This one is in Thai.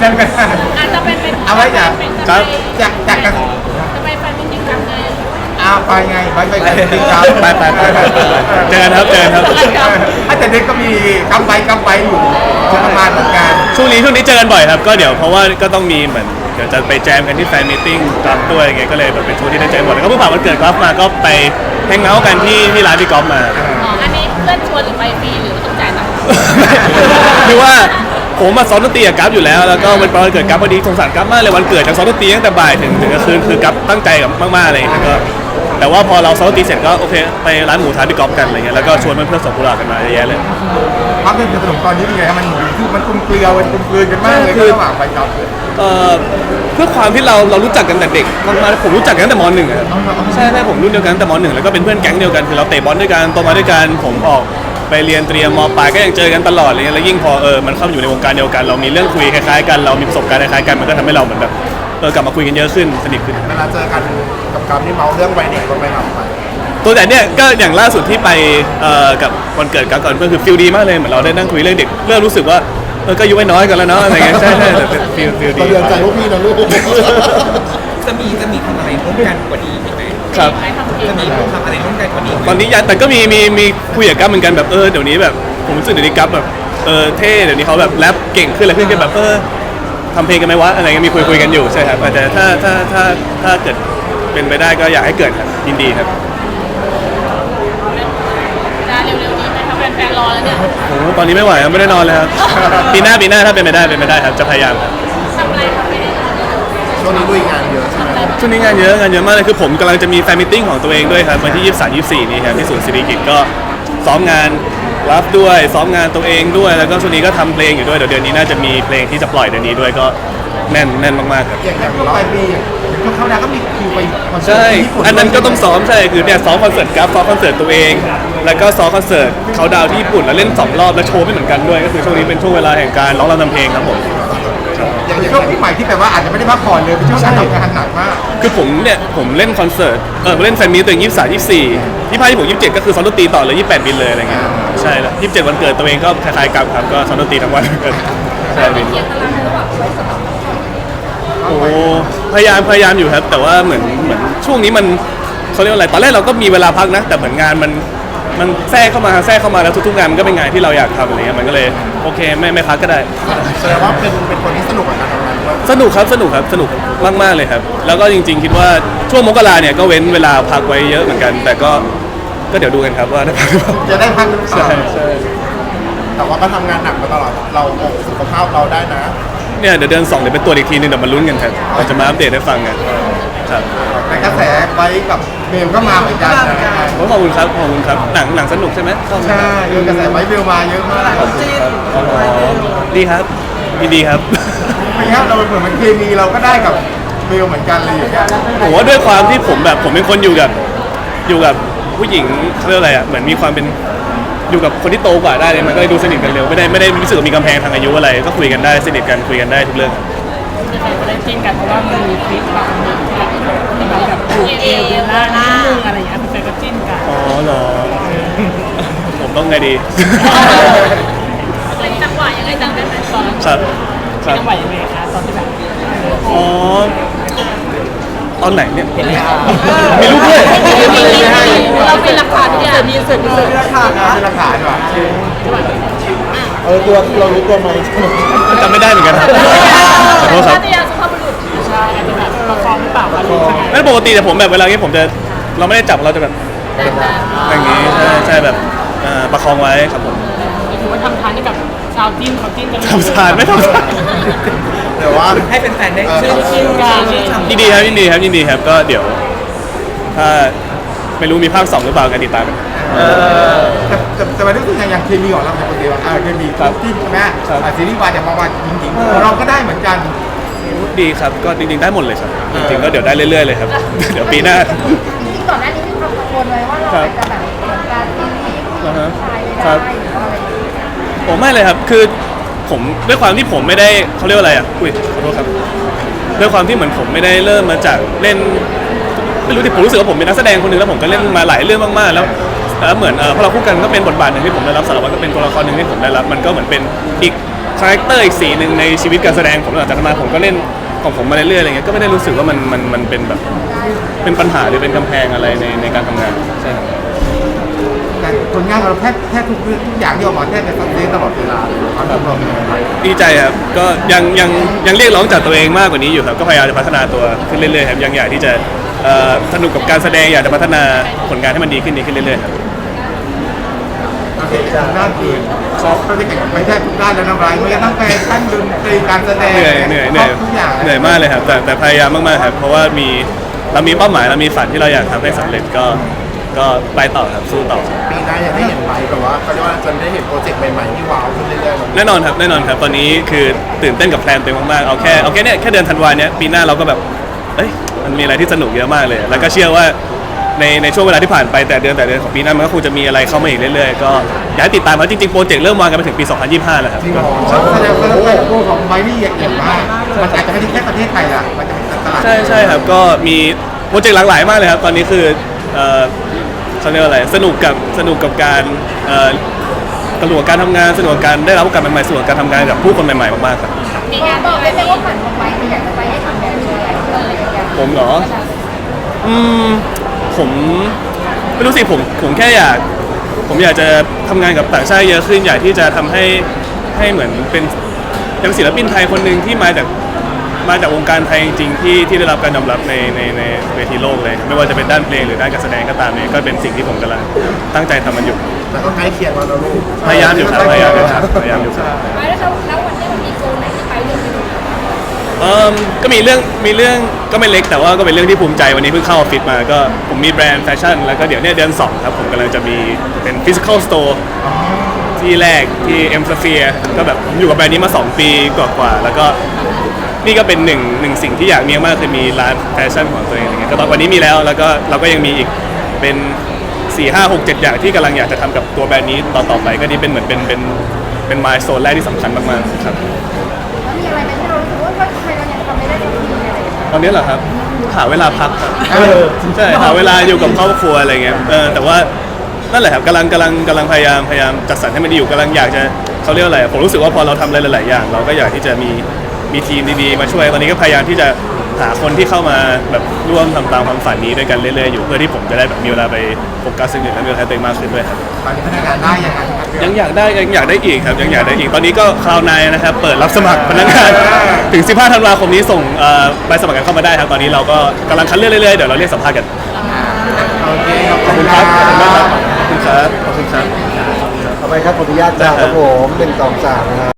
ใช่ไหมอาจจะเป็นเป็นเอาไว้จากเป็นครับ จากจากกันจะไปแฟนมิตติ้งกันไงเอาไปไงไปไปกันจริงครับไปไปไปไปเจอกันครับเจอกันครับ อาแต่เด็กก็มีกำไปกำไปอยู่ประมาณเหมือนกันช่วงนี้ช่วงนี้เจอกันบ่อยครับ ก็เดี๋ยวเพราะว่าก็ต้องมีเหมือนเดี๋ยวจะไปแจมกันที่แฟนมิทติ้งกราฟด้วยไงก็เลยแบบเป็นช่วงที่ได้เจอกันบ่อยแล้วก็เพิ่งผ่านวันเกิดกราฟมาก็ไปแฮงเอาท์กันที่ที่ร้านพี่กอล์ฟมา อ๋ออันนี้เพื่อนชวนหรือไปฟรีหรือว่าต้องจ่ายตังค์คือว่า ผมมาซ้อมดนตรีกับกัฟอยู่แล้ว แล้วก็วันวันเกิดกัฟพอดีสงสารกัฟมากเลยวันเกิดจากซ้อมดนตรีตั้งแต่บ่ายถึงถึงกลางคืนคือกัฟตั้งใจกับมากๆเลยแล้วก็แต่ว่าพอเราซ้อมดนตรีเสร็จก็โอเคไปร้านหมูทานพี่กอล์ฟกันอะไรเงี้ยแล้วก็ชวนเพื่อนๆส่งกุหลาบกันมาเยอะแยะเลยความเป็นสนุกตอนนี้เป็นไงครับมันคือมันกลมเกลียวมันกลมกลืนกันมากเลยคือ ระหว่างไปกับเอ่อเพื่อความที่เราเรารู้จักกันแต่เด็กมากๆผมรู้จักกันตั้งแต่มหนึ่งอะครับใช่ใช่ผมรุ่นเดียวกันตั้งแต่มหนึ่งแล้วก็เป็นเพื่อนแก๊งเดียวกันคือเราเตะบอลด้วยกันโตมาด้วยกันผมออก ไปเรียนเตรียมมปลายก็ยังเจอกันตลอดเลยแล้วยิ่งพอเออมันเข้ามาอยู่ในวงการเดียวกันเรามีเรื่องคุยคล้ายๆกันเรามีประสบการณ์คล้ายๆกันมันก็ทำให้เราเหมือนแบบเออกลับมาคุยกันเยอะขึ้นสนิทขึ้น เวลาเจอกันกับกับที่เมาเรื่องวัยเด็กบ้างไหมครับตัวแต่เนี่ยก็อย่างล่าสุดที่ไปเอ่อกับวันเกิดกับก่อนเพื่อนคือฟิลดีมากเลยเหมือนเราได้นั่งคุยเรื่องเด็กเริ่มรู้สึกว่าเออก็อายุไม่น้อยกันแล้วเนาะอะไรเงี้ยใช่ใช่แต่เป็นฟิลฟิลดี เราเรียนใจพวกพี่นะลูก จะมีจะมีทำอะไรร่วมกันกว่านี้ไหม ครับไปทำเอจะงมีทำอะไรร่วมกันกว่านี้ไหมตอนนี้ยังแต่ก็มีมีมีคุยกับกัฟเหมือนกันแบบเออเดี๋ยวนี้แบบผมรู้สึกเดี๋ยวนี้กัฟแบบเออเท่เดี๋ยวนี้เขาแบบแรปเก่งขึ้นอะไรขึ้นก็แบบเออทำเพลงกันไหมวะอะไรเงี้ยมีคุยคุยกันอยู่ใช่ครับแต่ถ้าถ้าถ้าถ้าเกิดเป็นไปได้ก็อยากให้เกิดครับยินดีครับจะเร็วๆนี้ไหมคะแฟนๆรอแล้วเนี่ยโอ้โหตอนนี้ไม่ไหวครับไม่ได้นอนเลยครับปีหน้าปีหน้าถ้าเป็นไปได้เป็นไปได้ครับจะพยายามครับ ทำอะไรทำไม่ได้ ช่วงนี้ลุยงานเยอะใช่ไหมช่วงนี้งานเยอะงานเยอะมากเลยคือผมกำลังจะมีแฟนมิทติ้งของตัวเองด้วยครับวันที่ 23 24 นี้ครับที่ศูนย์ศิริกิติ์ก็ซ้อมงานรับด้วยซ้อมงานตัวเองด้วย แล้วก็ช่วงนี้ก็ทำเพลงอยู่ด้วยเดี๋ยวเดือนนี้น่าจะมีเพลงที่จะปล่อยเดือนนี้ด้วยก็แน่นแน่นมากๆครับอย่างอย่างช่วงปลายปีอย่างช่วงเข้าดาวก็มีคิวไปคอนเสิร์ตใช่ที่ญี่ปุ่นอันนั้นก็ต้องซ้อมใช่คือเนี่ยซ้อมคอนเสิร์ตกราฟซ้อมคอนเสิร์ตตัวเอง แล้วก็ซ้อมคอนเสิร์ตเขาดาวน์ที่ญี่ปุ่นแล้วเล่นสองรอบแล้วโชว์ไม่เหมือนกันด้วยก็คือช่วงนี้เป็นช่วงเวลาแห่งการร้องรำทำเพลงครับผม อย่างช่วงที่ใหม่ที่แปลว่าอาจจะไม่ได้พักผ่อนเลยเป็นช่วงการทำงานหนักมากคือผมเนี่ยผมเล่นคอนเสิร์ตเออเล่นแฟนมีตตัวเองยี่สิบสามยี่สี่ยี่ห้ายี่หกยี่สิบเจ็ดก็คือซ้อมดนตรีต่อเลยยี่แปดบินเลยอะไรเงี้ยใช่แล้วยี่สิบเจ็ดวันเกิดตัวเองก็คล้ายๆกันครับก็ซ้อมดนตรีทั้งวันใช่บินเทียบตารางระหว่างไว้สำหรับโอ้พยายามพยายามอยู่ครับ แต่ว่าเหมือนเหมือนช่วงนี้มันเขาเรียกว่าอะไรตอนแรกเราก็มีเวลาพักนะ แต่เหมือนงานมัน มันแทรกเข้ามาแทรกเข้ามาแล้วทุกๆงานมันก็เป็นงานที่เราอยากทำอะไรเงี้ยมันก็เลยโอเคไม่ไม่พักก็ได้ แสดงว่าเป็นเป็นคนที่สนุกกับการทำงานด้วยสนุกครับสนุกครับสนุกมากๆเลยครับ แล้วก็จริง ๆ คิดว่าช่วงมกราเนี่ยก็เว้นเวลาพักไว้เยอะเหมือนกัน แต่ก็ก็เดี๋ยวดูกันครับว่าได้พักหรือเปล่าจะได้พักหรือเปใช่ล่าใช่แต่ว่าก็ทำงานหนักมาตลอดเราสุขภาพเราได้นะเนี่ยเดี๋ยวเดือนสองเดี๋ยวไปตรวจอีกทีนึงเดี๋ยวมาลุ้นกันครับเราจะมาอัปเดตให้ฟังกันครับ แต่กระแสไว้กับ เบลก็มาเหมือนกันนะโอ้ขอบคุณครับขอบคุณครับหนังหนังสนุกใช่ไหมชอบไหมใช่เรื่องกระแสไว้เบลมาเยอะมากขอบคุณครับอ๋อดีครับยินดีครับไม่งั้นเราเหมือนมันเคมีเราก็ได้กับเบลเหมือนกันเลยอย่างเงี้ยผมว่าด้วยความที่ผมแบบผมเป็นคนอยู่กับอยู่กับผู้หญิงเขาเรียกอะไรอะเหมือนมีความเป็นอยู่กับคนที่โตกว่าได้เลยมันก็เลยดูสนิทกันเร็วไม่ได้ไม่ได้รู้สึกว่ามีกำแพงทางอายุอะไร ก็คุยกันได้สนิทกันคุยกันได้ทุกเรื่องครับแฟนๆจะได้จิ้นกันเพราะว่ามันมีคลิปบางอย่า งที่แบบที่มันแบบผูกเอวเบลล่านิดนึงอะไรอย่างเงี้ยแฟนๆก็จิ้นกันอ๋อเหรอ ผมต้องไงดี เป็นจังหวะยังไงจังได้ไหมตอนนั้นครับครับจังหวะยังไงคะตอนที่แบบอ๋อ ตอนไหนเนี่ยมีรูปด้วย เราเป็นหลักฐานทุกอย่างมีเสร็จมีเสร็จเป็นหลักฐานว่ะเออตัวเรารู้ตัวไหมจำไม่ได้เหมือนกันครับขอโทษครับพัทยาสุภาพบุรุษ ล่าคะลูกยังไงนั่นปกติแต่ผมแบบเวลานี้ผมจะเราไม่ได้จับเราจะแบบแต่แต่อย่างงี้ใช่ใช่แบบเอ่อประคองไว้ครับผมถือว่าทำทานให้กับชาวจิ้นเขาจิ้นกันทำทานไม่ทำทานแต่ว่า ให้แฟนๆได้ชื่นจิ้นกันเลยยินดีครับยินดีครับยินดีครับก็เดี๋ยว ถ้าไม่รู้มีภาคสองหรือเปล่ากันติดตามกันเออแต่แต่แต่มันรู้สึกอย่างอย่างเคมีของเราในปกติว่าอ่าเคมีครับที่ใช่ไหมครับ อ่าซีรีส์วายจะมาว่าจริงๆเราก็ได้เหมือนกัน ดีครับก็จริงๆได้หมดเลยครับจริงๆก็เดี๋ยวได้เรื่อยๆเลยครับ เดี๋ยวปีหน้าก่อนหน้านี้มีความกังวลไว้ว่าเราอาจจะแบบเหมือนการที่อ่าฮะชายไม่ครัได้บหรืออะไรอย่างเงี้ยผมไม่เลยครับคือผมด้วยความที่ผมไม่ได้เขาเรียกว่าอะไรอะอุ้ยขอโทษครับด้วยความที่เหมือนผมไม่ได้เริ่มมาจากเล่นไม่รู้ที่ผมรู้สึกว่าผมเป็นนักแสดงคนหนึ่งแล้วผมก็เล่นมาหลายเรื่องมากๆแล้วแล้วเหมือนเออพอเราคู่กันก็เป็นบทบาทหนึ่งที่ผมได้รับสารวัตรก็เป็นตัวละครหนึ่งที่ผมได้รับมันก็เหมือนเป็นอีกคาแรคเตอร์อีกสีหนึ่งในชีวิตการแสดงผมหลังจากนั้นมาผมก็เล่น ของผมมาเรื่อยๆอะไรเงี้ยก็ไม่ได้รู้สึกว่ามันมันมันเป็นแบบเป็นปัญหาหรือเป็นกำแพงอะไรในในการทำงานใช่ครับแต่ผลงานของเราแทบแทบทุกเรื่องทุกอย่างที่ออกมาแทบจะซักเซสตลอดเวลาความที่เราเป็นยังไงดีใจครับก็ยังยังยังเรียกร้องจากตัวเองมากกว่านี้อยู่ครับก็พยายามจะพัฒนาตัวขึ้นเรื่อยๆครับยังอยากที่จะเอ่อสนุกกับการแสดงอยากจะพัฒนาผลงานให้มันดีขึ้นดีขึ้นเรื่อยๆครับโอเคทาง ด้านอื่นชอบก็จะเก่งไปแทบทุกด้านแล้วนะไบรท์ไม่ว่าทั้งแฟชั่นดนตรีการแสดงเหนื่อยเหนื่อยเหนื่อยครบทุกอย่างเหนื่อยมากเลยครับ แต่แต่พยายามมากๆครับเพราะว่ามีเรามีเป้าหมายเรามีฝันที่เราอยากทำให้สำเร็จก็ก็ไปต่อครับสู้ต่อ ปีหน้าอยากได้เห็นไบรท์แบบว่าเขาเรียกว่าจะได้เห็นโปรเจกต์ใหม่ๆที่ว้าวขึ้นเรื่อยๆแน่นอนครับแน่นอนครับตอนนี้คือตื่นเต้นกับแพลนตัวเองมากๆเอาแค่เอาแค่เนี้ยแค่เดือนธันวาเนี้ยปีหน้าเราก็แบบเอ้ยมันมีอะไรที่สนุกเยอะมากเลย แล้วก็เชื่อว่า ในในช่วงเวลาที่ผ่านไปแต่เดือนแต่เดือนของปีหน้ามันก็คงจะมีอะไรเข้ามาอีกเรื่อยๆก็อยากให้ติดตามเพราะจริงๆโปรเจกต์เริ่มวางกันไปถึงปี 2025 แล้วครับ จริงเหรอแสดงว่าโลกของไบรท์นี่ใหญ่มากมันอาจจะไม่ใช่แค่ประเทศไทยละมันจะเป็นตลาดใช่ใช่ครับก็มีโปรเจกต์หลากหลายมากเลยครับ ตอนนี้คือเอ่อเขาเรียกว่าอะไรสนุกกับสนุกกับการเอ่อสนุกกับการทำงานสนุกกับการได้รับโอกาสใหม่ๆสนุกกับการทำงานกับผู้คนใหม่ๆมากๆครับมีงานบอกได้ไหมว่าฝันของไว้ที่อยากจะไปให้ทำแบบนี้อะไรอย่างเงี้ยผมเหรออืม ผมไม่รู้สิผมผมแค่อยาก ผมอยากจะทำงานกับต่างชาติเยอะขึ้นอยากที่จะทำให้ให้เหมือนเป็นยังศิลปินไทยคนหนึ่งที่มาจากมาจากวงการไทยจริงๆที่ที่ได้รับการยอมรับในในในเวทีโลกเลย ไม่ว่าจะเป็นด้านเพลงหรือด้านการแสดงก็ตามเนี่ยก็เป็นสิ่งที่ผมกำลังตั้งใจทำมันอยู่ แต่ก็ใกล้เคียงแล้วนะลูกพยายามอยู่ครับพยายามอยู่ครับพยายามอยู่ครับ ไปแล้วแล้ววันนี้มันมีโกลไหนที่ไปเรื่องนี้ เอ่อก็มีเรื่องมีเรื่องก็ไม่เล็กแต่ว่าก็เป็นเรื่องที่ภูมิใจวันนี้เพิ่งเข้าออฟฟิศมาก็ผมมีแบรนด์แฟชั่นแล้วก็เดี๋ยวเนี่ยเดือน2ครับผมกำลังจะมีเป็นฟิสิกอลสโตร์ที่แรกที่เอ็มสเฟียก็แบบผมอยู่กับแบรนด์นี้มา 2 ปีกว่าๆแล้วก็นี่ก็เป็นหนึ่งหนึ่งสิ่งที่อยากมีมากคือมีร้านแฟชั่นของตัวเองอะไรเงี้ยก็ตอนวันนี้มีแล้วแล้วก็เราก็ยังมีอีกเป็น 4 5 6 7 อย่างที่กำลังอยากจะทำกับตัวแบรนด์นี้ต่อๆไปก็นี่เป็นเหมือนเป็นเป็นเป็นมายโซนแรกที่สำคัญมากๆครับแล้วมีอะไรไหมที่เรา ตอนนี้เหรอครับหาเวลาพักครับเออใช่หาเวลาอยู่กับครอบครัวอะไรเงี้ยเออแต่ว่านั่นแหละครับกำลังกำลังกำลังพยายามพยายามจัดสรรให้มันดีอยู่กำลังอยากจะเขาเรียกว่าอะไรผมรู้สึกว่าพอเราทำอะไรหลาย ๆ อย่าง เราก็อยากที่จะมีมีทีมดีๆ มาช่วยตอนนี้ก็พยายามที่จะ หาคนที่เข้ามาแบบร่วมทำตามความฝันนี้ด้วยกันเรื่อยๆอยู่เพื่อที่ผมจะได้แบบมีเวลาไปโฟกัสสิ่งอื่นและมีเวลาให้ตัวเองมากขึ้นด้วยครับ ตอนนี้พนักงานได้ยังไงครับยังอยากได้ยังอยากได้อีกครับยังอยากได้อีกตอนนี้ก็คราวในนะครับเปิดรับสมัครพนักงาน ถึง 15 ธันวาคมนี้ส่งเอ่อใบสมัครกันเข้ามาได้ครับตอนนี้เราก็กำลังคัดเลือกเรื่อยๆเดี๋ยวเราเรียกสัมภาษณ์กัน โอเคขอบขอบคุคุณณคครัรับบขอบคุณมากครับ ขอบคุณครับขอบคุณครับ ต่อไปครับขออนุญาตจ้าครับผมหนึ่งสองสามนะครับ